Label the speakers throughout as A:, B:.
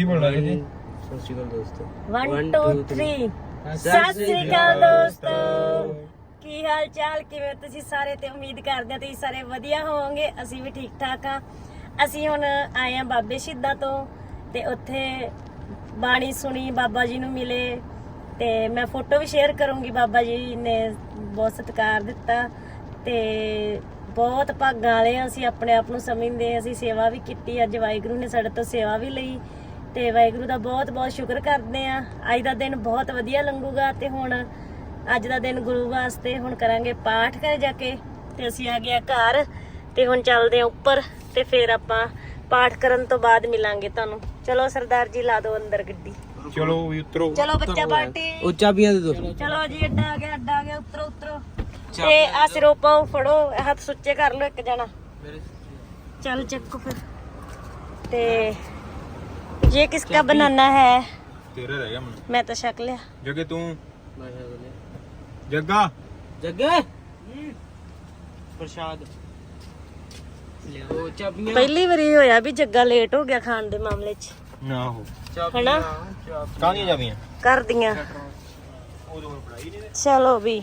A: ਕੀ ਬੋਲਣਾ ਜੀ?
B: ਸਤਿ ਸ਼੍ਰੀ ਅਕਾਲ ਦੋਸਤੋ।
C: 1
B: One,
C: 2
B: two,
C: 3
B: three.
C: Sat Sri ਅਕਾਲ ਦੋਸਤੋ। ਕੀ ਹਾਲ ਚਾਲ ਕਿਵੇਂ ਤੁਸੀਂ ਸਾਰੇ ਤੇ ਉਮੀਦ ਕਰਦੇ ਹਾਂ ਤੁਸੀਂ ਸਾਰੇ ਵਧੀਆ ਹੋਵੋਗੇ? ਅਸੀਂ ਵੀ ਠੀਕ ਠਾਕ ਆ। ਅਸੀਂ ਹੁਣ ਆਏ ਆ ਬਾਬੇ ਸ਼ਿੱਦਾ ਤੋਂ ਤੇ ਉੱਥੇ ਬਾਣੀ ਸੁਣੀ ਬਾਬਾ ਜੀ ਨੂੰ ਮਿਲੇ ਤੇ ਮੈਂ ਫੋਟੋ ਵੀ ਸ਼ੇਅਰ ਕਰੂੰਗੀ। ਬਾਬਾ ਜੀ ਨੇ ਬਹੁਤ ਸਤਿਕਾਰ ਦਿੱਤਾ ਤੇ ਬਹੁਤ ਭਾਗਾਂ ਵਾਲੇ ਅਸੀਂ ਆਪਣੇ ਆਪ ਨੂੰ ਸਮਝਦੇ ਅਸੀਂ ਸੇਵਾ ਵੀ ਕੀਤੀ। ਅੱਜ ਵਾਹਿਗੁਰੂ ਨੇ ਸਾਡੇ ਤੋਂ ਸੇਵਾ ਵੀ ਲਈ। ਤੇ ਵਾਹਿਗੁਰੂ ਦਾ ਬਹੁਤ ਬਹੁਤ ਸ਼ੁਕਰ ਕਰਦੇ ਆ ਅੱਜ ਦਾ ਦਿਨ ਬਹੁਤ ਵਧੀਆ ਲੰਘੂਗਾ ਤੇ ਹੁਣ ਅੱਜ ਦਾ ਦਿਨ ਗੁਰੂ ਵਾਸਤੇ ਹੁਣ ਕਰਾਂਗੇ ਪਾਠ ਕਰ ਜਾ ਕੇ ਤੇ ਅਸੀਂ ਆ ਗਏ ਘਰ ਤੇ ਹੁਣ ਚੱਲਦੇ ਆ ਉੱਪਰ ਤੇ ਫਿਰ ਆਪਾਂ ਪਾਠ ਕਰਨ ਤੋਂ ਬਾਅਦ ਮਿਲਾਂਗੇ ਤੁਹਾਨੂੰ। ਚਲੋ ਸਰਦਾਰ ਜੀ ਲਾ ਦਿਓ ਅੰਦਰ ਗੱਡੀ।
A: ਚਲੋ ਵੀ ਉਤਰੋ।
C: ਚਲੋ ਬੱਚਾ ਪਾਰਟੀ।
B: ਉਹ ਚਾਬੀਆਂ ਦੇ ਦੋ।
C: ਚਲੋ ਜੀ ਅੱਡਾ ਆ ਗਿਆ ਅੱਡਾ ਆ ਗਿਆ ਉਤਰੋ ਉਤਰੋ। ਤੇ ਆ ਸਿਰੋਂ ਪਾਓ ਫੜੋ ਹੱਥ ਸੁੱਚੇ ਕਰ ਲਓ ਇੱਕ ਜਣਾ। ਚਲ ਚੱਕੋ ਫਿਰ। ਤੇ ये किसका बनाना है
A: ਤੇਰਾ ਰਹਿ ਗਿਆ ਮੈਨੂੰ
C: मैं तो शक लिया
A: ਜਗੇ ਤੂੰ ਜੱਗਾ
B: ਜੱਗੇ ਪ੍ਰਸ਼ਾਦ ਲਿਓ ਚਾਬੀਆਂ
C: पहली बारी होया भी जग्गा लेट हो गया खान दे मामले च
A: ਨਾ ਹੋ
C: है ना
A: ਕਾਹਦੀਆਂ ਜਾਵੀਆਂ
C: कर दिया
A: ਉਦੋਂ ਪੜਾਈ ਨਹੀਂ
C: चलो भी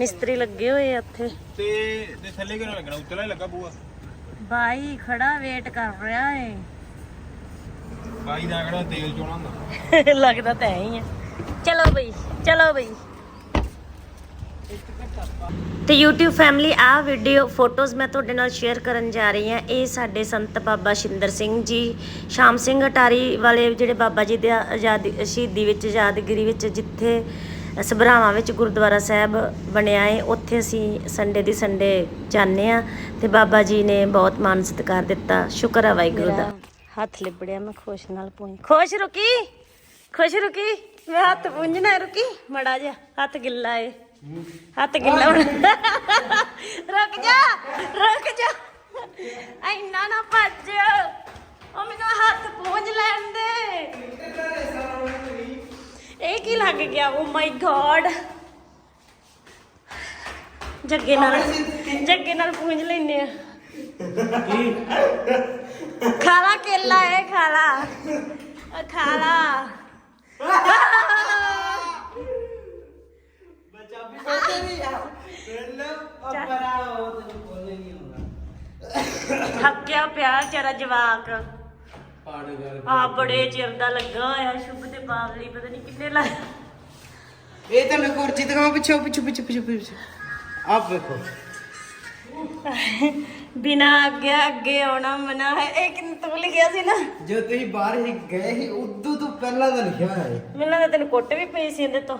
C: मिस्त्री लगे हुए आ उत्थे
A: ਤੇ ਤੇ ਥੱਲੇ ਕਿਹਨਾਂ ਲੱਗਣਾ ਉੱਤਲਾ ਹੀ ਲੱਗਾ ਬੂਆ
C: भाई खड़ा वेट कर रहा है
A: ਬਾਈ
C: ਲੱਗਦਾ ਤਾਂ ਐ ਹੀ ਆ। ਚਲੋ ਬਈ ਚਲੋ ਬਈ। ਤੇ YouTube ਫੈਮਿਲੀ ਆ ਵੀਡੀਓ ਫੋਟੋਜ਼ ਮੈਂ ਤੁਹਾਡੇ ਨਾਲ ਸ਼ੇਅਰ ਕਰਨ ਜਾ ਰਹੀ ਹਾਂ। ਇਹ ਸਾਡੇ ਸੰਤ ਬਾਬਾ ਸ਼ਿੰਦਰ ਸਿੰਘ ਜੀ ਸ਼ਾਮ ਸਿੰਘ ਅਟਾਰੀ ਵਾਲੇ ਜਿਹੜੇ ਬਾਬਾ ਜੀ ਦੇ ਆਜ਼ਾਦੀ ਸ਼ਹੀਦੀ ਵਿੱਚ ਯਾਦਗਿਰੀ ਵਿੱਚ ਜਿੱਥੇ ਸਭਰਾਵਾਂ ਵਿੱਚ ਗੁਰਦੁਆਰਾ ਸਾਹਿਬ ਬਣਿਆ ਹੈ ਉੱਥੇ ਅਸੀਂ ਸੰਡੇ ਦੀ ਸੰਡੇ ਜਾਂਦੇ ਆ ਤੇ ਬਾਬਾ ਜੀ ਨੇ ਬਹੁਤ ਮਾਨ ਸਤਿਕਾਰ ਦਿੱਤਾ। ਸ਼ੁਕਰ ਹੈ ਵਾਹਿਗੁਰੂ ਦਾ। ਹੱਥ ਲਿਬੜਿਆ ਮੈਂ ਖੁਸ਼ ਨਾਲ ਪੂੰਝ। ਖੁਸ਼ ਰੁਕੀ ਖੁਸ਼ ਰੁਕੀ, ਮੈਂ ਹੱਥ ਪੂੰਝਣਾ ਰੁਕੀ, ਮੜਾ ਜਾ ਹੱਥ ਗਿੱਲਾ ਏ। ਹੱਥ ਗਿੱਲਾ ਹੁਣ। ਰੁਕ ਜਾ ਰੁਕ ਜਾ। ਐਨਾ ਨਾ ਭੱਜ। ਉਹ ਮੈਨੂੰ ਹੱਥ ਪੂੰਝ ਲੈਣ ਦੇ। ਇਹ ਕੀ ਲੱਗ ਗਿਆ? ਓ ਮਾਈ ਗॉड ਜੱਗੇ ਨਾਲ ਜੱਗੇ ਨਾਲ ਪੂੰਝ ਲੈਨੇ ਆ। ਖਾਲਾ ਕੇਲਾ ਏ ਖਾਲਾ। ਆ। ਖਾਲਾ ਥੱਕਿਆ ਪਿਆ ਵਿਚਾਰਾ ਜਵਾਕ। ਆ ਬੜੇ ਚਿਰ ਦਾ ਲੱਗਾ ਹੋਇਆ ਸ਼ੁਭ ਤੇ ਪਾਵਲੀ ਪਤਾ ਨਹੀਂ ਕਿੰਨੇ ਲਾ
B: ਇਹ ਤਾਂ ਮੈਂ ਕੁਰਸੀ ਦਿਖਾਵਾਂ ਪਿੱਛੇ ਪਿੱਛੇ ਪਿੱਛੇ ਪਿੱਛੇ ਪਿੱਛੇ। ਆਪ ਵੇਖੋ।
C: ਬਿਨਾ ਅੱਗੇ ਅੱਗੇ ਆਉਣਾ ਮਨਾ ਹੈ। ਇਹ ਕਿੰਨ ਤੂੰ ਲਿਖਿਆ ਸੀ ਨਾ?
B: ਜਦੋਂ ਤੁਸੀਂ ਬਾਹਰ ਹੀ ਗਏ ਸੀ ਉਦੋਂ ਤੋਂ ਪਹਿਲਾਂ ਦਾ ਲਿਖਿਆ ਹੋਇਆ ਹੈ
C: ਮੈਨੂੰ ਲੱਗਦਾ ਤੈਨੂੰ ਕੁੱਟ ਵੀ ਪਈ ਸੀ ਇਹਦੇ ਤੋਂ।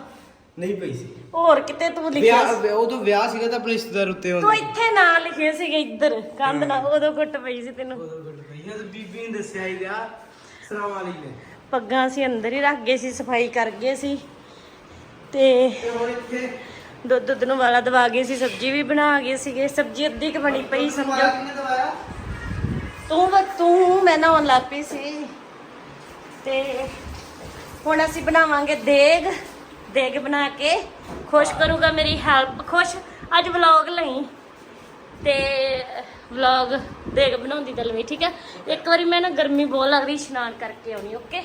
B: ਨਹੀਂ ਪਈ ਸੀ।
C: ਹੋਰ ਕਿਤੇ ਤੂੰ ਲਿਖਿਆ ਸੀ?
B: ਵਿਆਹ ਉਦੋਂ ਵਿਆਹ ਸੀਗਾ ਤਾਂ ਆਪਣੇ ਰਿਸ਼ਤੇਦਾਰ ਉੱਤੇ
C: ਤੂੰ
B: ਹੁੰਦਾ
C: ਇੱਥੇ ਨਾ ਲਿਖੇ ਸੀਗੇ ਇੱਧਰ ਕੰਧ ਨਾਲ। ਉਦੋਂ ਕੁੱਟ ਪਈ ਸੀ ਤੈਨੂੰ।
B: ਉਦੋਂ ਗੁੱਡ ਪਈ ਹੈ ਬੀਬੀ ਨੇ ਦੱਸਿਆ ਹੀ ਵਿਆਹ ਸਰਾਮ ਵਾਲੀ ਨੇ।
C: ਪੱਗਾਂ ਅਸੀਂ ਅੰਦਰ ਹੀ ਰੱਖ ਗਏ ਸੀ ਸਫ਼ਾਈ ਕਰ ਗਏ ਸੀ। ਤੇ
B: ਤੇ ਹੁਣ ਇੱਥੇ
C: ਦੁੱਧ ਦੁੱਧ ਨੂੰ ਵਾਲਾ ਦਵਾ ਗਏ ਸੀ, ਸਬਜ਼ੀ ਵੀ ਬਣਾ ਗਏ ਸੀਗੇ। ਸਬਜ਼ੀ ਅੱਧੀ ਕੁ ਬਣੀ ਪਈ ਸਮਝੋ। ਤੂੰ ਵਾ ਤੂੰ, ਮੈਂ ਨਹਾਉਣ ਲੱਗ ਪਈ ਸੀ। ਤੇ ਹੁਣ ਅਸੀਂ ਬਣਾਵਾਂਗੇ ਦੇਗ। ਦੇਗ ਬਣਾ ਕੇ ਖੁਸ਼ ਕਰੂਗਾ ਮੇਰੀ ਹੈਲਪ। ਖੁਸ਼, ਅੱਜ ਵਲੌਗ ਲਈ। ਤੇ ਵਲੌਗ ਦੇਗ ਬਣਾਉਂਦੀ ਚੱਲ ਵੀ ਠੀਕ ਹੈ? ਇੱਕ ਵਾਰੀ ਮੈਂ ਨਾ ਗਰਮੀ ਬਹੁਤ ਲੱਗ ਰਹੀ, ਇਸ਼ਨਾਨ ਕਰਕੇ ਆਉਣੀ ਓਕੇ।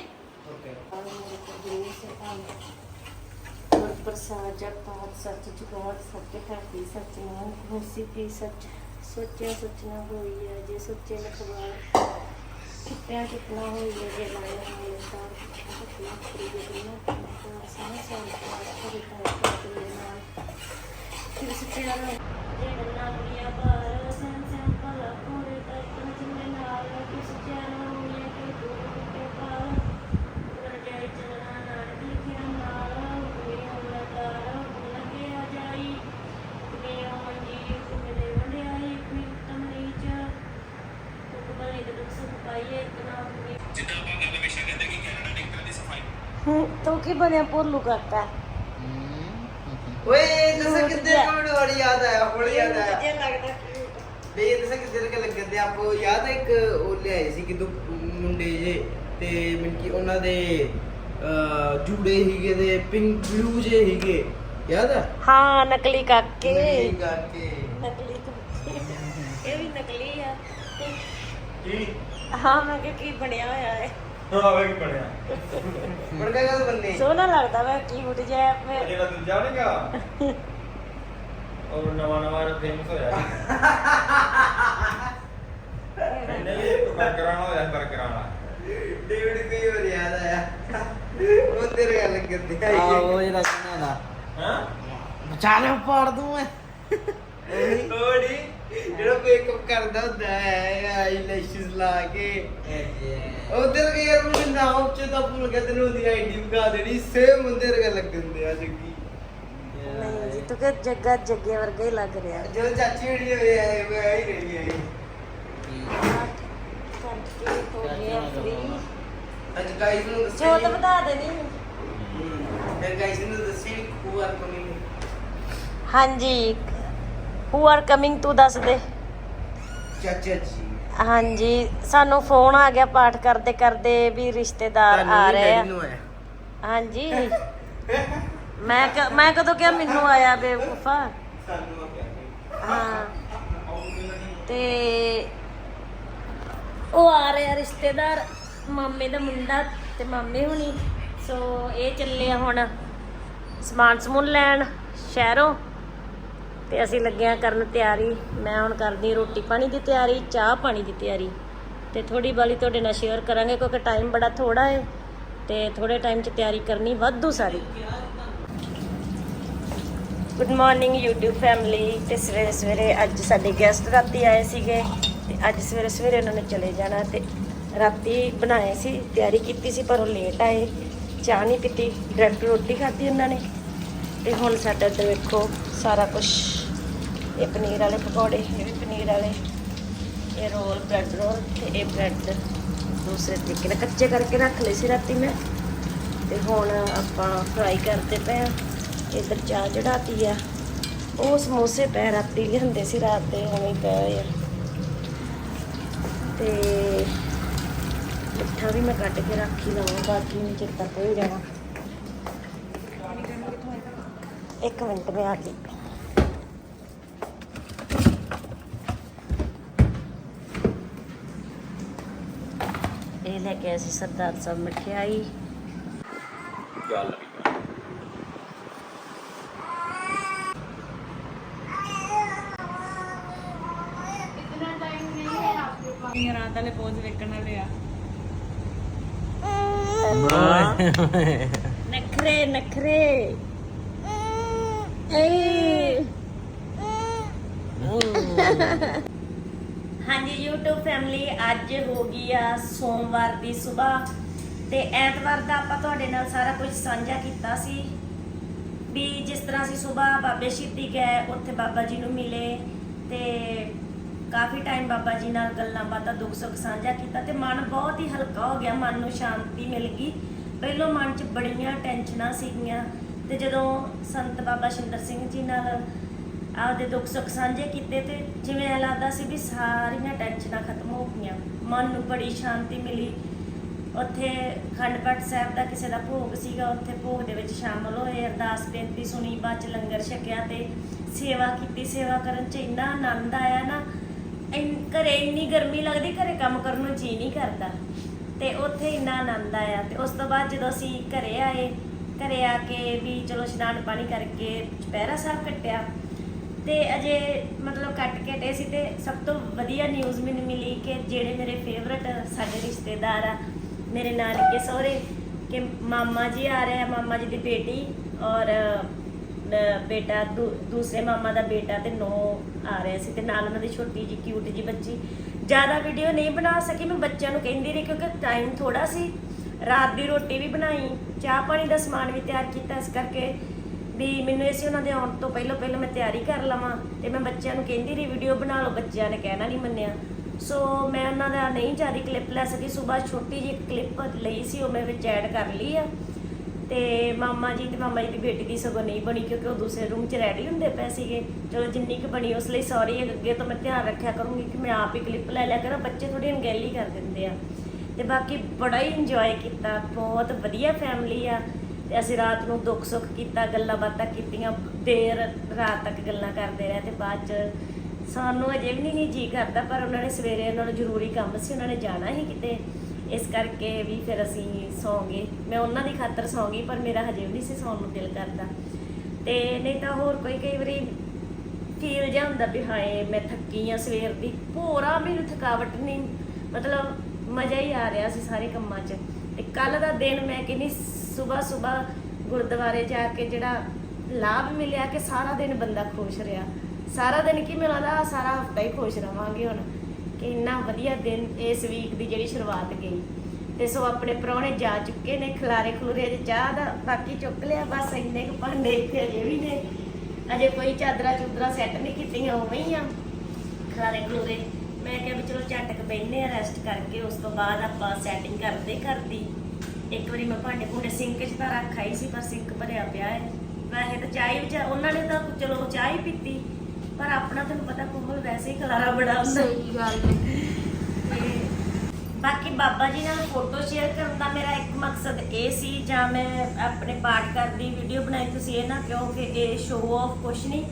C: ਪ੍ਰਸਾਦ ਜਪਾਤ ਸੱਚ ਜੁਗਾਤ ਸੱਚ ਕਰਤੀ ਸੱਚ ਨਾਮ ਹੋਸੀ ਪੀ ਸੱਚ ਸੋਚਿਆ ਸੋਚਣਾ ਹੋਈ ਹੈ, ਜੇ ਸੋਚੇ ਲਖਵਾਰ ਕਿਤਿਆ ਕਿਤਨਾ ਹੋਈ ਹੈ, ਜੇ ਲਾਇਆ ਹੋਏ ਤਾਂ ਕਿਤਨਾ ਕਰੀ ਗਈ ਨਾ ਸਾਰਾ ਸਾਲ ਕਰੀ ਤਾਂ ਕਰੀ ਨਾਲ। ਫਿਰ ਸੱਚਿਆ ਜੇ ਗੱਲਾਂ ਦੁਨੀਆ ਹੂੰ ਤੂੰ ਕੀ ਬਣਿਆ ਭੋਲੂ ਕਾਕਾ
B: ਓਏ ਦੱਸ ਕਿੱਦੇ ਕੋਲ ਵਾਲੀ ਯਾਦ ਆਇਆ? ਹੁਣ ਯਾਦ ਆਇਆ?
C: ਜੇ ਲੱਗਦਾ ਕਿ
B: ਨਹੀਂ ਇਹ ਦੱਸ ਕਿੱਦੇ ਲੱਗ ਲੱਗਦੇ ਆਪੋ ਯਾਦ ਆ ਇੱਕ ਉਹ ਲਿਆਏ ਸੀ ਕਿਦੋਂ ਮੁੰਡੇ ਜੇ ਤੇ ਮਨ ਕੀ ਉਹਨਾਂ ਦੇ ਅਹ, ਜੂੜੇ ਹੀਗੇ ਦੇ ਪਿੰਕ ਬਲੂ ਜੇ ਹੀਗੇ ਯਾਦ ਆ?
C: ਹਾਂ ਨਕਲੀ ਕਾਕੇ।
B: ਨਕਲੀ ਕਰਕੇ
C: ਨਕਲੀ ਕਾਕੇ। ਇਹ ਵੀ ਨਕਲੀ ਆ।
B: ਕੀ?
C: ਹਾਂ ਮੈਂ ਕਿਹਾ ਕੀ ਬਣਿਆ ਹੋਇਆ ਹੈ?
A: ਆਵੇ ਕੀ ਬਣਿਆ।
B: ਬੜਕਾ ਕਦ ਬੰਨੇ
C: ਸੋਹਣਾ ਲੱਗਦਾ ਵਾ ਕਿਊਟ ਜਿਹਾ ਮੈਂ
A: ਜਿਹੜਾ ਦੂਜਾ ਨਹੀਂਗਾ ਉਹ ਨਵਾਂ ਨਵਾਂ ਫੇਮਸ ਹੋਇਆ ਨਹੀਂ ਬਰਕਰਾਂ ਹੋਇਆ ਬਰਕਰਾਂ ਵਾਲਾ
B: ਡੇਵਿਡ ਕਈ ਵਾਰ ਯਾਦ ਆਇਆ ਉਹ ਤੇਰੇ ਗੱਲ ਕਰਦੇ
D: ਆ। ਉਹ ਜਿਹੜਾ ਕਿੰਨਾ ਦਾ।
A: ਹਾਂ?
B: ਵਿਚਾਰੇ ਪਾੜ ਦੂੰ ਮੈਂ। ਉਹੜੀ ਜਿਹੜਾ ਮੇਕਅਪ ਕਰਦਾ ਹੁੰਦਾ ਹੈ ਆਈਲੈਸ਼ਸ ਲਾ ਕੇ। ਉਧਰ ਕੇ ਯਾਰ ਮੈਨੂੰ ਨਾਮ ਚ ਤਾਂ ਭੁੱਲ ਗਿਆ ਤੈਨੂੰ ਉਹਦੀ ਆਈਡੀ ਵਿਖਾ ਦੇਣੀ। ਸੇਮ ਹੁੰਦੇ ਰਗਾ ਲੱਗਦੇ ਆ ਜੱਗੀ।
C: ਨਹੀਂ ਜੀ ਤੂੰ ਕਿ ਜੱਗਾ ਜੱਗੇ ਵਰਗਾ ਹੀ ਲੱਗ ਰਿਹਾ।
B: ਜਦੋਂ ਚਾਚੀ ਹੜੀ ਹੋਏ ਆਏ ਮੈਂ ਆਈ ਰਹੀ ਆਈ
C: ਕਰਕੇ ਹੋ। ਗਿਆ ਫ੍ਰੀ
B: ਅੱਜ ਗਾਈਸ ਨੂੰ ਦੱਸਿਆ
C: ਜੋਤ ਵਧਾ ਦੇਣੀ।
B: ਫਿਰ ਗਾਈਸ ਨੂੰ ਦੱਸਿਆ ਵੀ ਖੂ ਆਰ ਕਮਿੰਗ
C: ਹਾਂਜੀ। ਹੂ ਆਰ ਕਮਿੰਗ ਤੂੰ ਦੱਸ ਦੇ।
B: ਚਾਚਾ ਜੀ।
C: ਹਾਂਜੀ ਸਾਨੂੰ ਫੋਨ ਆ ਗਿਆ ਪਾਠ ਕਰਦੇ ਕਰਦੇ ਵੀ ਰਿਸ਼ਤੇਦਾਰ ਆ ਰਹੇ ਆ। ਹਾਂਜੀ। ਮੈਂ ਕ- ਮੈਂ ਕਦੋਂ ਕਿਹਾ ਮੈਨੂੰ ਆਇਆ ਬੇਵਕੂਫਾ? ਹਾਂ। ਤੇ ਉਹ ਆ ਰਹੇ ਆ ਰਿਸ਼ਤੇਦਾਰ ਮਾਮੇ ਦਾ ਮੁੰਡਾ ਤੇ ਮਾਮੇ ਹੁਣੀ। ਸੋ ਇਹ ਚੱਲੇ ਆ ਹੁਣ ਸਮਾਨ ਸਮੂਨ ਲੈਣ ਸ਼ਹਿਰੋਂ। ਤੇ ਅਸੀਂ ਲੱਗਿਆ ਕਰਨ ਤਿਆਰੀ। ਮੈਂ ਹੁਣ ਕਰਦੀ ਰੋਟੀ ਪਾਣੀ ਦੀ ਤਿਆਰੀ, ਚਾਹ ਪਾਣੀ ਦੀ ਤਿਆਰੀ। ਤੇ ਥੋੜੀ ਬਾਲੀ ਤੁਹਾਡੇ ਨਾਲ ਸ਼ੇਅਰ ਕਰਾਂਗੇ ਕਿਉਂਕਿ ਟਾਈਮ ਬੜਾ ਥੋੜਾ ਹੈ ਤੇ ਥੋੜੇ ਟਾਈਮ 'ਚ ਤਿਆਰੀ ਕਰਨੀ ਵਾਧੂ ਸਾਰੀ। ਗੁੱਡ ਮਾਰਨਿੰਗ YouTube ਫੈਮਿਲੀ ਤੇ ਸਵੇਰੇ ਸਵੇਰੇ ਅੱਜ ਸਾਡੇ ਗੈਸਟ ਰਾਤੀ ਆਏ ਸੀਗੇ। ਤੇ ਅੱਜ ਸਵੇਰੇ ਸਵੇਰੇ ਉਹਨਾਂ ਨੇ ਚਲੇ ਜਾਣਾ ਤੇ ਰਾਤੀ ਬਣਾਏ ਸੀ, ਤਿਆਰੀ ਕੀਤੀ ਸੀ ਪਰ ਉਹ ਲੇਟ ਆਏ। ਚਾਹ ਨਹੀਂ ਪੀਤੀ ਡਾਇਰੈਕਟ ਰੋਟੀ ਖਾਧੀ ਉਹਨਾਂ ਨੇ। ਤੇ ਹੁਣ ਸਾਡਾ ਇੱਧਰ ਵੇਖੋ, ਸਾਰਾ ਕੁਝ ਇਹ ਪਨੀਰ ਵਾਲੇ ਪਕੌੜੇ, ਇਹ ਵੀ ਪਨੀਰ ਵਾਲੇ। ਇਹ ਰੋਲ ਬ੍ਰੈਡ, ਰੋਲ ਤੇ ਇਹ ਬ੍ਰੈਡ ਦੂਸਰੇ ਤਰੀਕੇ ਨਾਲ ਕੱਚੇ ਕਰਕੇ ਰੱਖ ਲਏ ਸੀ ਰਾਤੀ ਮੈਂ। ਤੇ ਹੁਣ ਆਪਾਂ ਫਰਾਈ ਕਰਦੇ ਪਏ ਆ ਇਧਰ ਚਾਹ ਚੜਾਤੀ ਆ। ਉਹ ਸਮੋਸੇ ਪੈ ਰਾਤੀ ਲਿਆਂਦੇ ਸੀ, ਰਾਤ ਦੇ ਉਵੇਂ ਹੀ ਪਏ ਆ। ਤੇ ਮਿੱਠਾ ਵੀ ਮੈਂ ਕੱਟ ਕੇ ਰੱਖ ਹੀ ਲਵਾਂ, ਬਾਕੀ ਨੂੰ ਚੇਤਾ ਭੁੱਲ ਜਾਣਾ। ਇੱਕ ਮਿੰਟ, ਮੈਂ ਆ ਗਈ ਇਹ ਲੈ ਕੇ ਆਏ ਸੀ ਸਰਦਾਰ ਸਾਹਿਬ ਮਠਿਆਈ।
A: ਗੱਲ
C: ਰਾਤ ਵਾਲੇ ਪੋਜ਼ ਵੇਖਣ ਵਾਲੇ ਆ ਨਖਰੇ। ਨਖਰੇ ਏ। ਹਾਂਜੀ, YouTube ਫੈਮਿਲੀ ਅੱਜ ਹੋ ਗਈ ਆ ਸੋਮਵਾਰ ਦੀ ਸਵੇਰ ਤੇ ਐਤਵਾਰ ਦਾ ਆਪਾਂ ਤੁਹਾਡੇ ਨਾਲ ਸਾਰਾ ਕੁਝ ਸਾਂਝਾ ਕੀਤਾ ਸੀ ਵੀ ਜਿਸ ਤਰ੍ਹਾਂ ਅਸੀਂ ਸਵੇਰ ਬਾਬੇ ਸ਼ਹੀਦੀ ਗਏ, ਉੱਥੇ ਬਾਬਾ ਜੀ ਨੂੰ ਮਿਲੇ ਤੇ ਕਾਫੀ ਟਾਈਮ ਬਾਬਾ ਜੀ ਨਾਲ ਗੱਲਾਂ ਬਾਤਾਂ, ਦੁੱਖ ਸੁੱਖ ਸਾਂਝਾ ਕੀਤਾ ਤੇ ਮਨ ਬਹੁਤ ਹੀ ਹਲਕਾ ਹੋ ਗਿਆ, ਮਨ ਨੂੰ ਸ਼ਾਂਤੀ ਮਿਲ ਗਈ। ਪਹਿਲੋਂ ਮਨ 'ਚ ਬੜੀਆਂ ਟੈਨਸ਼ਨਾਂ ਸੀਗੀਆਂ ਤੇ ਜਦੋਂ ਸੰਤ ਬਾਬਾ ਸ਼ਿੰਦਰ ਸਿੰਘ ਜੀ ਨਾਲ ਆਪਦੇ ਦੁੱਖ ਸੁੱਖ ਸਾਂਝੇ ਕੀਤੇ ਤੇ ਜਿਵੇਂ ਐਂ ਲੱਗਦਾ ਸੀ ਵੀ ਸਾਰੀਆਂ ਟੈਨਸ਼ਨਾਂ ਖਤਮ ਹੋ ਗਈਆਂ। ਮਨ ਨੂੰ ਬੜੀ ਸ਼ਾਂਤੀ ਮਿਲੀ। ਉੱਥੇ ਖੰਡ ਪਾਠ ਸਾਹਿਬ ਦਾ ਕਿਸੇ ਦਾ ਭੋਗ ਸੀਗਾ, ਉੱਥੇ ਭੋਗ ਦੇ ਵਿੱਚ ਸ਼ਾਮਲ ਹੋਏ। ਅਰਦਾਸ ਬੇਨਤੀ ਸੁਣੀ, ਬਾਅਦ ਚ ਲੰਗਰ ਛਕਿਆ ਤੇ ਸੇਵਾ ਕੀਤੀ। ਸੇਵਾ ਕਰਨ ਚ ਇੰਨਾ ਆਨੰਦ ਆਇਆ ਨਾ, ਇੰਨ- ਘਰੇ ਇੰਨੀ ਗਰਮੀ ਲੱਗਦੀ, ਘਰੇ ਕੰਮ ਕਰਨ ਨੂੰ ਜੀ ਨਹੀਂ ਕਰਦਾ। ਤੇ ਉੱਥੇ ਇੰਨਾ ਆਨੰਦ ਆਇਆ। ਤੇ ਉਸ ਤੋਂ ਬਾਅਦ ਜਦੋਂ ਅਸੀਂ ਘਰੇ ਆਏ, ਘਰੇ ਆ ਕੇ ਵੀ ਚਲੋ ਇਸ਼ਨਾਨ ਪਾਣੀ ਕਰਕੇ ਦੁਪਹਿਰਾ ਸਾਹਿਬ ਕੱਟਿਆ। ਤੇ ਅਜੇ ਮਤਲਬ ਕੱਟ ਕੇ ਹਟੇ ਸੀ ਤੇ ਸਭ ਤੋਂ ਵਧੀਆ ਨਿਊਜ਼ ਮੈਨੂੰ ਮਿਲੀ ਕਿ ਜਿਹੜੇ ਮੇਰੇ ਫੇਵਰਟ ਸਾਡੇ ਰਿਸ਼ਤੇਦਾਰ ਆ, ਮੇਰੇ ਨਾਨਕੇ ਸਹੁਰੇ, ਕਿ ਮਾਮਾ ਜੀ ਆ ਰਹੇ ਆ, ਮਾਮਾ ਜੀ ਦੀ ਬੇਟੀ ਔਰ ਬੇਟਾ ਦੂ- ਦੂਸਰੇ ਮਾਮਾ ਦਾ ਬੇਟਾ ਤੇ ਨੋ ਆ ਰਹੇ ਸੀ ਤੇ ਨਾਲ ਉਹਨਾਂ ਦੀ ਛੋਟੀ ਜੀ ਕਿਊਟ ਜੀ ਬੱਚੀ। ਜ਼ਿਆਦਾ ਵੀਡੀਓ ਨਹੀਂ ਬਣਾ ਸਕੀ, ਮੈਂ ਬੱਚਿਆਂ ਨੂੰ ਕਹਿੰਦੀ ਰਹੀ ਕਿਉਂਕਿ ਟਾਈਮ ਥੋੜਾ ਸੀ। ਰਾਤ ਦੀ ਰੋਟੀ ਵੀ ਬਣਾਈ ਚਾਹ ਪਾਣੀ ਦਾ ਸਮਾਨ ਵੀ ਤਿਆਰ ਕੀਤਾ, ਇਸ ਕਰਕੇ ਵੀ ਮੈਨੂੰ ਇਹ ਸੀ ਉਹਨਾਂ ਦੇ ਆਉਣ ਤੋਂ ਪਹਿਲਾਂ ਪਹਿਲਾਂ ਮੈਂ ਤਿਆਰੀ ਕਰ ਲਵਾਂ ਤੇ ਮੈਂ ਬੱਚਿਆਂ ਨੂੰ ਕਹਿੰਦੀ ਰਹੀ, ਵੀਡੀਓ ਬਣਾ ਲਓ। ਬੱਚਿਆਂ ਨੇ ਕਹਿਣਾ ਨਹੀਂ ਮੰਨਿਆ। ਸੋ ਮੈਂ ਉਹਨਾਂ ਦਾ ਨਹੀਂ ਜ਼ਿਆਦਾ ਕਲਿੱਪ ਲੈ ਸਕੀ। ਸਵੇਰ ਛੋਟੀ ਜਿਹੀ ਕਲਿੱਪ ਲਈ ਸੀ, ਉਹ ਮੈਂ ਵਿੱਚ ਐਡ ਕਰ ਲਈ ਆ। ਤੇ ਮਾਮਾ ਜੀ ਤੇ ਮਾਮਾ ਜੀ ਦੀ ਬੇਟੀ ਦੀ ਸਗੋਂ ਨਹੀਂ ਬਣੀ ਕਿਉਂਕਿ ਉਹ ਦੂਸਰੇ ਰੂਮ 'ਚ ਰੈਡੀ ਹੁੰਦੇ ਪਏ ਸੀਗੇ। ਚਲੋ, ਜਿੰਨੀ ਕੁ ਬਣੀ, ਉਸ ਲਈ ਸੌਰੀ ਅੱਗੇ ਤੋਂ ਮੈਂ ਧਿਆਨ ਰੱਖਿਆ ਕਰੂੰਗੀ ਕਿ ਮੈਂ ਆਪ ਹੀ ਕਲਿੱਪ ਲੈ ਲਿਆ ਕਰਾਂ। ਬੱਚੇ ਥੋੜੀ ਅਣਗਹਿਲੀ ਕਰ ਦਿੰਦੇ ਆ। ਤੇ ਬਾਕੀ ਬੜਾ ਹੀ ਇੰਜੋਏ ਕੀਤਾ। ਬਹੁਤ ਵਧੀਆ ਫੈਮਿਲੀ ਆ। ਤੇ ਅਸੀਂ ਰਾਤ ਨੂੰ ਦੁੱਖ ਸੁੱਖ ਕੀਤਾ, ਗੱਲਾਂ ਬਾਤਾਂ ਕੀਤੀਆਂ, ਦੇਰ ਰਾਤ ਤੱਕ ਗੱਲਾਂ ਕਰਦੇ ਰਹੇ ਤੇ ਬਾਅਦ ਚ ਸਾਨੂੰ ਅਜੇ ਵੀ ਨਹੀਂ ਜੀ ਕਰਦਾ, ਪਰ ਉਹਨਾਂ ਨੇ ਸਵੇਰੇ ਉਹਨਾਂ ਨੂੰ ਜ਼ਰੂਰੀ ਕੰਮ ਸੀ, ਉਹਨਾਂ ਨੇ ਜਾਣਾ ਹੀ ਕਿਤੇ। ਇਸ ਕਰਕੇ ਵੀ ਫਿਰ ਅਸੀਂ ਸੌਂਗੇ। ਮੈਂ ਉਹਨਾਂ ਦੀ ਖਾਤਰ ਸੌਂਗੀ, ਪਰ ਮੇਰਾ ਹਜੇ ਵੀ ਨਹੀਂ ਸੀ ਸੌਣ ਨੂੰ ਦਿਲ ਕਰਦਾ। ਤੇ ਨਹੀਂ ਤਾਂ ਹੋਰ ਕੋਈ, ਕਈ ਵਾਰੀ ਫੀਲ ਜਿਹਾ ਹੁੰਦਾ ਵੀ ਹਾਏ, ਮੈਂ ਥੱਕੀ ਆ ਸਵੇਰ ਦੀ। ਪੂਰਾ ਮੈਨੂੰ ਥਕਾਵਟ ਨਹੀਂ, ਮਤਲਬ ਮਜ਼ਾ ਹੀ ਆ ਰਿਹਾ ਸੀ ਸਾਰੇ ਕੰਮਾਂ 'ਚ। ਤੇ ਕੱਲ ਦਾ ਦਿਨ ਮੈਂ ਕਿੰਨੀ ਸਵੇਰ ਸਵੇਰ ਗੁਰਦੁਆਰੇ ਜਾ ਕੇ ਜਿਹੜਾ ਲਾਭ ਮਿਲਿਆ ਕਿ ਸਾਰਾ ਦਿਨ ਬੰਦਾ ਖੁਸ਼ ਰਿਹਾ। ਸਾਰਾ ਦਿਨ ਕੀ ਮਿਲਦਾ ਸਾਰਾ ਹਫਤਾ ਹੀ ਖੁਸ਼ ਰਵਾਂਗੇ ਹੁਣ ਕਿ ਇੰਨਾ ਵਧੀਆ ਦਿਨ ਇਸ ਵੀਕ ਦੀ ਜਿਹੜੀ ਸ਼ੁਰੂਆਤ ਗਈ। ਤੇ ਸੋ ਆਪਣੇ ਪ੍ਰਾਹੁਣੇ ਜਾ ਚੁੱਕੇ ਨੇ, ਖਲਾਰੇ ਖਲੂਰੇ ਦੇ ਚਾਹ ਦਾ ਬਾਕੀ ਚੁੱਕ ਲਿਆ, ਬਸ ਇੰਨੇ ਕੁ ਭਾਂਡੇ ਇੱਥੇ ਅਜੇ ਵੀ ਨੇ। ਅਜੇ ਕੋਈ ਚਾਦਰਾ ਚੁਦਰਾ ਸੈੱਟ ਨਹੀਂ ਕੀਤੀਆਂ, ਉਵੇਂ ਹੀ ਆ। ਖਲਾਰੇ ਖਲੂਰੇ, ਮੈਂ ਕਿਹਾ ਵੀ ਚਲੋ ਝਟਕ ਬੈਠਨੇ ਆ ਰੈਸਟ ਕਰਕੇ ਉਸ ਤੋਂ ਬਾਅਦ ਆਪਾਂ ਸੈਟਿੰਗ ਕਰਦੇ ਕਰਦੀ ਇੱਕ ਵਾਰੀ ਮੈਂ ਭਾਂਡੇ ਭੂੰਡੇ ਸਿੰਕ 'ਚ ਤਾਂ ਰੱਖ ਆਈ ਸੀ ਪਰ ਸਿੰਕ ਭਰਿਆ ਪਿਆ ਹੈ। ਵੈਸੇ ਤਾਂ ਚਾਹ ਹੀ ਵਿਚਾ- ਉਹਨਾਂ ਨੇ ਤਾਂ ਚਲੋ ਚਾਹ ਹੀ ਪੀਤੀ ਪਰ ਆਪਣਾ ਤੁਹਾਨੂੰ ਪਤਾ ਕੋਮਲ ਵੈਸੇ ਹੀ ਖਲਾਰਾ ਬੜਾ ਹੁੰਦਾ।
D: ਸਹੀ ਗੱਲ ਹੈ।
C: ਬਾਕੀ ਬਾਬਾ ਜੀ ਨਾਲ ਫੋਟੋ ਸ਼ੇਅਰ ਕਰਨ ਦਾ ਮੇਰਾ ਇੱਕ ਮਕਸਦ ਇਹ ਸੀ ਜਾਂ ਮੈਂ ਆਪਣੇ ਪਾਠ ਕਰਦੀ ਵੀਡੀਓ ਬਣਾਈ ਤੁਸੀਂ ਇਹ ਨਾ ਕਿਉਂ ਕਿ ਇਹ ਸ਼ੋਅ ਆਫ ਕੁਛ ਨਹੀਂ।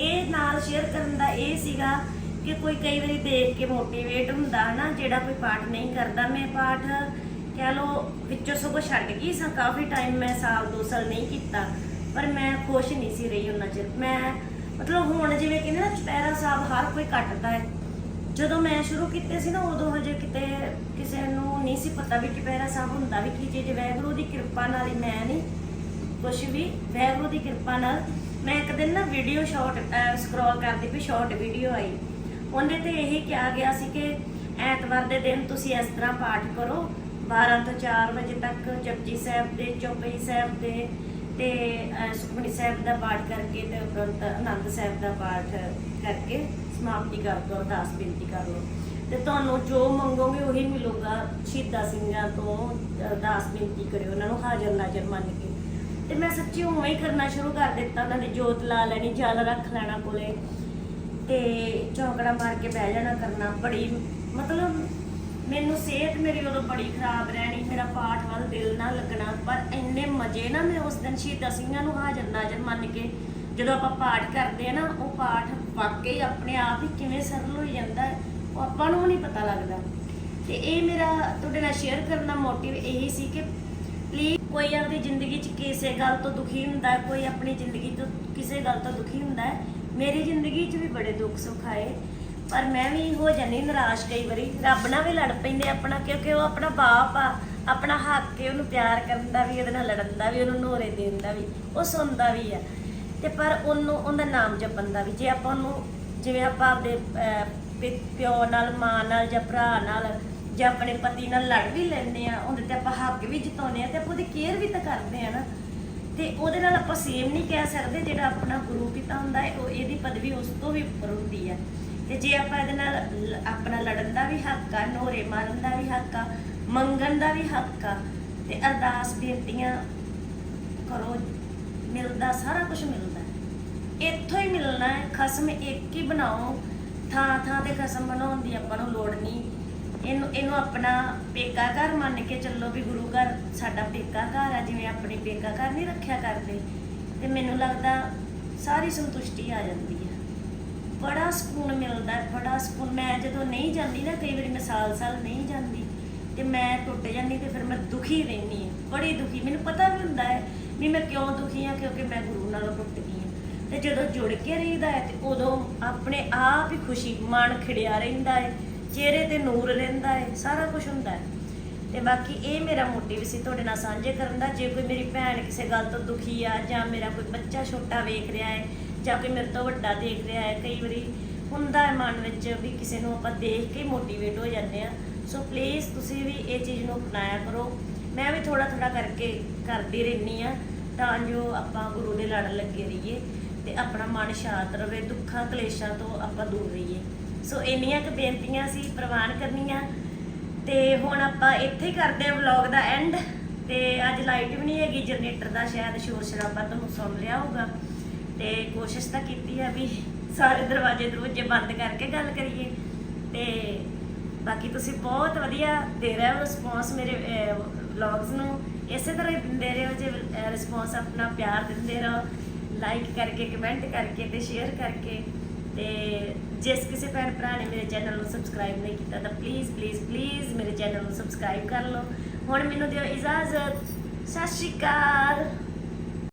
C: ਇਹ ਨਾਲ ਸ਼ੇਅਰ ਕਰਨ ਦਾ ਇਹ ਸੀਗਾ ਕਿ ਕੋਈ ਕਈ ਵਾਰੀ ਦੇਖ ਕੇ ਮੋਟੀਵੇਟ ਹੁੰਦਾ ਨਾ ਜਿਹੜਾ ਕੋਈ ਪਾਠ ਨਹੀਂ ਕਰਦਾ ਮੈਂ ਪਾਠ। ਕਹਿ ਲੋ ਵਿੱਚੋਂ ਸਗੋਂ ਛੱਡ ਗਈ ਸਾਂ, ਕਾਫੀ ਟਾਈਮ ਮੈਂ ਸਾਲ ਦੋ ਸਾਲ ਨਹੀਂ ਕੀਤਾ, ਪਰ ਮੈਂ ਖੁਸ਼ ਨਹੀਂ ਸੀ ਰਹੀ ਉਹਨਾਂ ਚਿਰ। ਮੈਂ ਮਤਲਬ ਹੁਣ ਜਿਵੇਂ ਕਹਿੰਦੇ ਨਾ, ਚੁਪਹਿਰਾ ਸਾਹਿਬ ਹਰ ਕੋਈ ਕੱਟਦਾ ਹੈ। ਜਦੋਂ ਮੈਂ ਸ਼ੁਰੂ ਕੀਤੇ ਸੀ ਨਾ, ਉਦੋਂ ਹਜੇ ਕਿਤੇ ਕਿਸੇ ਨੂੰ ਨਹੀਂ ਸੀ ਪਤਾ ਵੀ ਚੁਪਹਿਰਾ ਸਾਹਿਬ ਹੁੰਦਾ ਵੀ ਕੀ ਚੀਜ਼ ਵੈਗੁਰੂ ਦੀ ਕਿਰਪਾ ਨਾਲ ਹੀ ਮੈਂ ਨਹੀਂ ਕੁਛ ਵੀ ਵੈਗੁਰੂ ਦੀ ਕਿਰਪਾ ਨਾਲ ਮੈਂ ਇੱਕ ਦਿਨ ਨਾ ਵੀਡੀਓ ਸ਼ਾਰਟ ਸਕਰੋਲ ਕਰਦੀ ਪਈ ਸ਼ਾਰਟ ਵੀਡੀਓ ਆਈ। ਉਹਦੇ ਤੇ ਇਹੀ ਕਿਹਾ ਗਿਆ ਸੀ ਕਿ ਐਤਵਾਰ ਦੇ ਦਿਨ ਤੁਸੀਂ ਇਸ ਤਰ੍ਹਾਂ ਪਾਠ ਕਰੋ 12 ਤੋਂ 4 ਵਜੇ ਤੱਕ ਜਪਜੀ ਸਾਹਿਬ ਦੇ, ਚੌਪਈ ਸਾਹਿਬ ਦੇ ਤੇ ਸੁਖਮਨੀ ਸਾਹਿਬ ਦਾ ਪਾਠ ਕਰਕੇ ਤੇ ਉਪਰੰਤ ਆਨੰਦ ਸਾਹਿਬ ਦਾ ਪਾਠ ਕਰਕੇ ਸਮਾਪਤੀ ਕਰ ਦੋ, ਅਰਦਾਸ ਬੇਨਤੀ ਕਰ ਲਓ। ਤੇ ਤੁਹਾਨੂੰ ਜੋ ਮੰਗੋਗੇ ਉਹੀ ਮਿਲੂਗਾ। ਸ਼ਹੀਦਾਂ ਸਿੰਘਾਂ ਤੋਂ ਅਰਦਾਸ ਬੇਨਤੀ ਕਰਿਓ, ਉਹਨਾਂ ਨੂੰ ਹਾਜ਼ਰ ਨਾਜ਼ਰ ਮੰਨ ਕੇ। ਤੇ ਮੈਂ ਸੱਚੀ ਉਵੇਂ ਹੀ ਕਰਨਾ ਸ਼ੁਰੂ ਕਰ ਦਿੱਤਾ, ਉਹਨਾਂ ਨੇ ਜੋਤ ਲਾ ਲੈਣੀ, ਜਲ ਰੱਖ ਲੈਣਾ ਕੋਲੇ ਤੇ ਚੌਂਕੜਾ ਮਾਰ ਕੇ ਬਹਿ ਜਾਣਾ ਕਰਨਾ। ਬੜੀ ਮਤਲਬ ਮੈਨੂੰ ਸਿਹਤ ਮੇਰੀ ਉਦੋਂ ਬੜੀ ਖਰਾਬ ਰਹਿਣੀ, ਮੇਰਾ ਪਾਠ ਵੱਲ ਦਿਲ ਨਾ ਲੱਗਣਾ, ਪਰ ਇੰਨੇ ਮਜ਼ੇ ਨਾ ਮੈਂ ਉਸ ਦਿਨ ਸ਼ਹੀਦਾਂ ਸਿੰਘਾਂ ਨੂੰ ਹਾਜ਼ਰ ਨਾਜ਼ਰ ਮੰਨ ਕੇ ਜਦੋਂ ਆਪਾਂ ਪਾਠ ਕਰਦੇ ਆ ਨਾ, ਉਹ ਪਾਠ ਵਾਕਈ ਆਪਣੇ ਆਪ ਹੀ ਕਿਵੇਂ ਸਰਲ ਹੋ ਜਾਂਦਾ ਹੈ ਉਹ ਆਪਾਂ ਨੂੰ ਨਹੀਂ ਪਤਾ ਲੱਗਦਾ। ਤੇ ਇਹ ਮੇਰਾ, ਤੁਹਾਡੇ ਨਾਲ ਸ਼ੇਅਰ ਕਰਨ ਦਾ ਮੋਟਿਵ ਇਹੀ ਸੀ ਕਿ ਪਲੀਜ਼ ਕੋਈ ਆਪਣੀ ਜ਼ਿੰਦਗੀ 'ਚ ਕਿਸੇ ਗੱਲ ਤੋਂ ਦੁਖੀ ਹੁੰਦਾ, ਕੋਈ ਆਪਣੀ ਜ਼ਿੰਦਗੀ ਤੋਂ ਕਿਸੇ ਗੱਲ ਤੋਂ ਦੁਖੀ ਹੁੰਦਾ ਹੈ ਮੇਰੀ ਜ਼ਿੰਦਗੀ 'ਚ ਵੀ ਬੜੇ ਦੁੱਖ ਸੁੱਖ ਆਏ। ਪਰ ਮੈਂ ਵੀ ਹੋ ਜਾਂਦੀ ਨਿਰਾਸ਼ ਕਈ ਵਾਰੀ। ਰੱਬ ਨਾਲ ਵੀ ਲੜ ਪੈਂਦੇ ਆਪਣਾ, ਕਿਉਂਕਿ ਉਹ ਆਪਣਾ ਬਾਪ ਆ, ਆਪਣਾ ਹੱਕ ਹੈ, ਉਹਨੂੰ ਪਿਆਰ ਕਰਨ ਦਾ ਵੀ, ਉਹਦੇ ਨਾਲ ਲੜਨ ਦਾ ਵੀ, ਉਹਨੂੰ ਨੋਰੇ ਦੇਣ ਦਾ ਵੀ, ਉਹ ਸੁਣਦਾ ਵੀ ਆ। ਤੇ ਪਰ ਉਹਨੂੰ, ਉਹਦਾ ਨਾਮ ਜਪਣ ਦਾ ਵੀ, ਜੇ ਆਪਾਂ ਉਹਨੂੰ, ਜਿਵੇਂ ਆਪਾਂ ਆਪਦੇ ਪਿਓ ਨਾਲ, ਮਾਂ ਨਾਲ ਜਾਂ ਭਰਾ ਨਾਲ ਜਾਂ ਆਪਣੇ ਪਤੀ ਨਾਲ ਲੜ ਵੀ ਲੈਂਦੇ ਆ, ਉਹਦੇ ਤੇ ਆਪਾਂ ਹੱਕ ਵੀ ਜਿਤਾਉਂਦੇ ਆ ਤੇ ਆਪਾਂ ਉਹਦੀ ਕੇਅਰ ਵੀ ਤਾਂ ਕਰਦੇ ਆ ਨਾ। ਤੇ ਉਹਦੇ ਨਾਲ ਆਪਾਂ ਸੇਮ ਨਹੀਂ ਕਹਿ ਸਕਦੇ ਜਿਹੜਾ ਆਪਣਾ ਗੁਰੂ ਪਿਤਾ ਹੁੰਦਾ ਹੈ, ਉਹ ਇਹਦੀ ਪਦਵੀ ਉਸ ਤੋਂ ਵੀ ਉੱਪਰ ਹੁੰਦੀ ਹੈ। ਤੇ ਜੇ ਆਪਾਂ ਇਹਦੇ ਨਾਲ ਲ- ਆਪਣਾ ਲੜਨ ਦਾ ਵੀ ਹੱਕ ਆ, ਨੋਰੇ ਮਾਰਨ ਦਾ ਵੀ ਹੱਕ ਆ, ਮੰਗਣ ਦਾ ਵੀ ਹੱਕ ਆ, ਤੇ ਅਰਦਾਸ ਬੇਨਤੀਆਂ ਕਰੋ, ਮਿਲਦਾ, ਸਾਰਾ ਕੁਝ ਮਿਲਦਾ ਹੈ। ਇੱਥੋਂ ਹੀ ਮਿਲਣਾ ਹੈ, ਖਸਮ ਇੱਕ ਹੀ ਬਣਾਓ, ਥਾਂ ਥਾਂ ਤੇ ਖਸਮ ਬਣਾਉਣ ਦੀ ਆਪਾਂ ਨੂੰ ਲੋੜ ਨਹੀਂ ਇਹਨੂੰ ਇਹਨੂੰ ਆਪਣਾ ਪੇਕਾ ਘਰ ਮੰਨ ਕੇ ਚੱਲੋ ਵੀ ਗੁਰੂ ਘਰ ਸਾਡਾ ਪੇਕਾ ਘਰ ਆ, ਜਿਵੇਂ ਆਪਣੀ ਪੇਕਾ ਘਰ ਨਹੀਂ ਰੱਖਿਆ ਕਰਦੇ, ਤੇ ਮੈਨੂੰ ਲੱਗਦਾ ਸਾਰੀ ਸੰਤੁਸ਼ਟੀ ਆ ਜਾਂਦੀ ਹੈ ਬੜਾ ਸਕੂਨ ਮਿਲਦਾ ਹੈ ਬੜਾ ਸਕੂਨ। ਮੈਂ ਜਦੋਂ ਨਹੀਂ ਜਾਂਦੀ ਨਾ, ਕਈ ਵਾਰੀ ਮੈਂ ਸਾਲ ਸਾਲ ਨਹੀਂ ਜਾਂਦੀ ਤੇ ਮੈਂ ਟੁੱਟ ਜਾਂਦੀ ਤੇ ਫਿਰ ਮੈਂ ਦੁਖੀ ਰਹਿੰਦੀ ਹਾਂ, ਬੜੀ ਦੁਖੀ। ਮੈਨੂੰ ਪਤਾ ਵੀ ਹੁੰਦਾ ਹੈ ਵੀ ਮੈਂ ਕਿਉਂ ਦੁਖੀ ਹਾਂ, ਕਿਉਂਕਿ ਮੈਂ ਗੁਰੂ ਨਾਲੋਂ ਟੁੱਟ ਗਈ ਹਾਂ। ਤੇ ਜਦੋਂ ਜੁੜ ਕੇ ਰਹੀਦਾ ਹੈ ਤੇ ਉਦੋਂ ਆਪਣੇ ਆਪ ਹੀ ਖੁਸ਼ੀ, ਮਨ ਖਿੜਿਆ ਰਹਿੰਦਾ ਹੈ, ਚਿਹਰੇ ਤੇ ਨੂਰ ਰਹਿੰਦਾ ਹੈ, ਸਾਰਾ ਕੁਝ ਹੁੰਦਾ ਹੈ। ਤੇ ਬਾਕੀ ਇਹ ਮੇਰਾ ਮੋਟਿਵ ਸੀ ਤੁਹਾਡੇ ਨਾਲ ਸਾਂਝੇ ਕਰਨ ਦਾ। ਜੇ ਕੋਈ ਮੇਰੀ ਭੈਣ ਕਿਸੇ ਗੱਲ ਤੋਂ ਦੁਖੀ ਆ ਜਾਂ ਮੇਰਾ ਕੋਈ ਬੱਚਾ ਛੋਟਾ ਵੇਖ ਰਿਹਾ ਹੈ ਜਾਂ ਕੋਈ ਮੇਰੇ ਤੋਂ ਵੱਡਾ ਦੇਖ ਰਿਹਾ ਹੈ, ਕਈ ਵਾਰੀ ਹੁੰਦਾ ਹੈ ਮਨ ਵਿੱਚ ਵੀ ਕਿਸੇ ਨੂੰ ਆਪਾਂ ਦੇਖ ਕੇ ਮੋਟੀਵੇਟ ਹੋ ਜਾਂਦੇ ਆ ਸੋ ਪਲੀਜ਼ ਤੁਸੀਂ ਵੀ ਇਹ ਚੀਜ਼ ਨੂੰ ਅਪਣਾਇਆ ਕਰੋ। ਮੈਂ ਵੀ ਥੋੜਾ ਥੋੜਾ ਕਰਕੇ ਕਰਦੀ ਰਹਿੰਦੀ ਆ ਤਾਂ ਜੋ ਆਪਾਂ ਗੁਰੂ ਦੇ ਲੜ ਲੱਗੇ ਰਹੀਏ ਤੇ ਆਪਣਾ ਮਨ ਸ਼ਾਂਤ ਰਵੇ ਦੁੱਖਾਂ ਕਲੇਸ਼ਾਂ ਤੋਂ ਆਪਾਂ ਦੂਰ ਰਹੀਏ। ਸੋ ਇੰਨੀਆਂ ਕੁ ਬੇਨਤੀਆਂ ਸੀ ਪ੍ਰਵਾਨ ਕਰਨੀਆਂ ਤੇ ਹੁਣ ਆਪਾਂ ਇੱਥੇ ਹੀ ਕਰਦੇ ਹਾਂ ਵਲੌਗ ਦਾ ਐਂਡ ਤੇ ਅੱਜ ਲਾਈਟ ਵੀ ਨਹੀਂ ਹੈਗੀ ਜਨਰੇਟਰ ਦਾ ਸ਼ਾਇਦ ਸ਼ੋਰ ਸ਼ਰਾਬਾ ਤੁਹਾਨੂੰ ਸੁਣ ਰਿਹਾ ਹੋਊਗਾ। ਤੇ ਕੋਸ਼ਿਸ਼ ਤਾਂ ਕੀਤੀ ਹੈ ਵੀ ਸਾਰੇ ਦਰਵਾਜ਼ੇ ਦਰਵਾਜ਼ੇ ਬੰਦ ਕਰਕੇ ਗੱਲ ਕਰੀਏ। ਤੇ ਬਾਕੀ ਤੁਸੀਂ ਬਹੁਤ ਵਧੀਆ ਦੇ ਰਹੇ ਹੋ ਰਿਸਪੌਂਸ ਮੇਰੇ ਵਲੌਗਸ ਨੂੰ। ਇਸੇ ਤਰ੍ਹਾਂ ਹੀ ਦਿੰਦੇ ਰਹੋ ਜੇ ਰਿਸਪੌਂਸ ਆਪਣਾ ਪਿਆਰ ਦਿੰਦੇ ਰਹੋ। ਲਾਈਕ ਕਰਕੇ ਕਮੈਂਟ ਕਰਕੇ ਤੇ ਸ਼ੇਅਰ ਕਰਕੇ। ਤੇ ਜਿਸ ਕਿਸੇ ਭੈਣ ਭਰਾ ਨੇ ਮੇਰੇ ਚੈਨਲ ਨੂੰ ਸਬਸਕ੍ਰਾਈਬ ਨਹੀਂ ਕੀਤਾ ਤਾਂ ਪਲੀਜ਼ ਪਲੀਜ਼ ਪਲੀਜ਼ ਮੇਰੇ ਚੈਨਲ ਨੂੰ ਸਬਸਕ੍ਰਾਈਬ ਕਰ ਲਓ। ਹੁਣ ਮੈਨੂੰ ਦਿਓ ਇਜਾਜ਼ਤ। ਸਤਿ ਸ਼੍ਰੀ ਅਕਾਲ।